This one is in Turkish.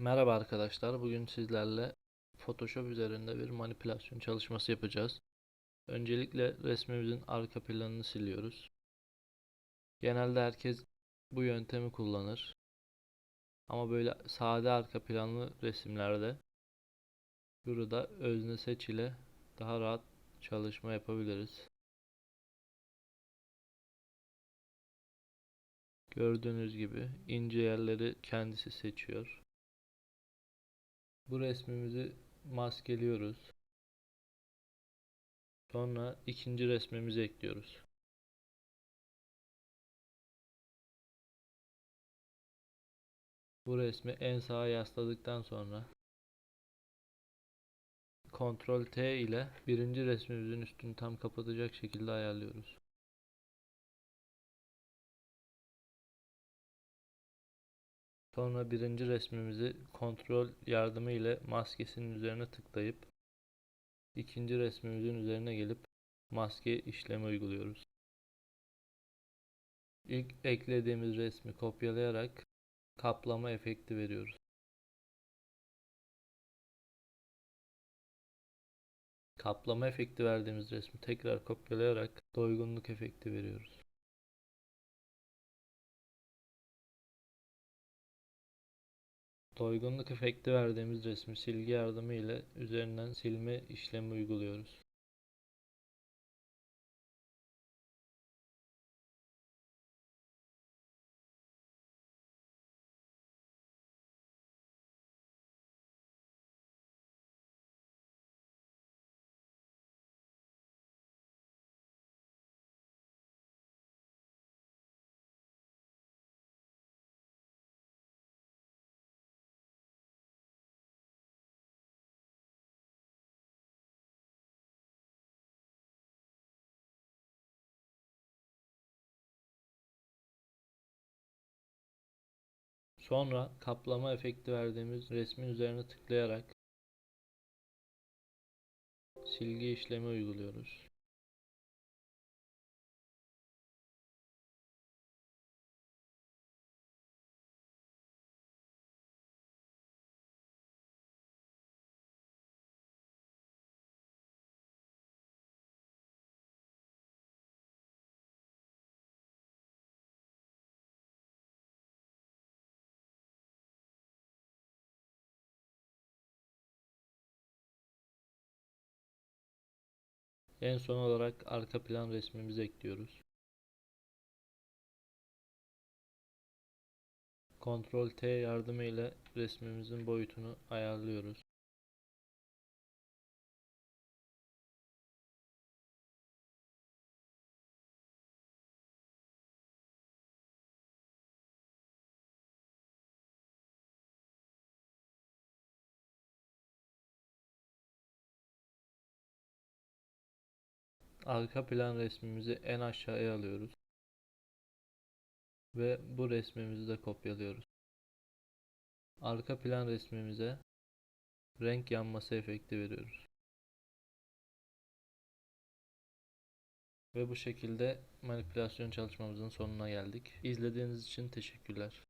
Merhaba arkadaşlar. Bugün sizlerle Photoshop üzerinde bir manipülasyon çalışması yapacağız. Öncelikle resmimizin arka planını siliyoruz. Genelde herkes bu yöntemi kullanır. Ama böyle sade arka planlı resimlerde burada özne seç ile daha rahat çalışma yapabiliriz. Gördüğünüz gibi ince yerleri kendisi seçiyor. Bu resmimizi maskeliyoruz. Sonra ikinci resmimizi ekliyoruz. Bu resmi en sağa yasladıktan sonra Ctrl T ile birinci resmimizin üstünü tam kapatacak şekilde ayarlıyoruz. Sonra birinci resmimizi kontrol yardımı ile maskesinin üzerine tıklayıp ikinci resmimizin üzerine gelip maske işlemi uyguluyoruz. İlk eklediğimiz resmi kopyalayarak kaplama efekti veriyoruz. Kaplama efekti verdiğimiz resmi tekrar kopyalayarak doygunluk efekti veriyoruz. Doygunluk efekti verdiğimiz resmi silgi yardımı ile üzerinden silme işlemi uyguluyoruz. Sonra kaplama efekti verdiğimiz resmin üzerine tıklayarak silgi işlemi uyguluyoruz. En son olarak arka plan resmimizi ekliyoruz. Ctrl T yardımıyla resmimizin boyutunu ayarlıyoruz. Arka plan resmimizi en aşağıya alıyoruz. Ve bu resmimizi de kopyalıyoruz. Arka plan resmimize renk yanması efekti veriyoruz. Ve bu şekilde manipülasyon çalışmamızın sonuna geldik. İzlediğiniz için teşekkürler.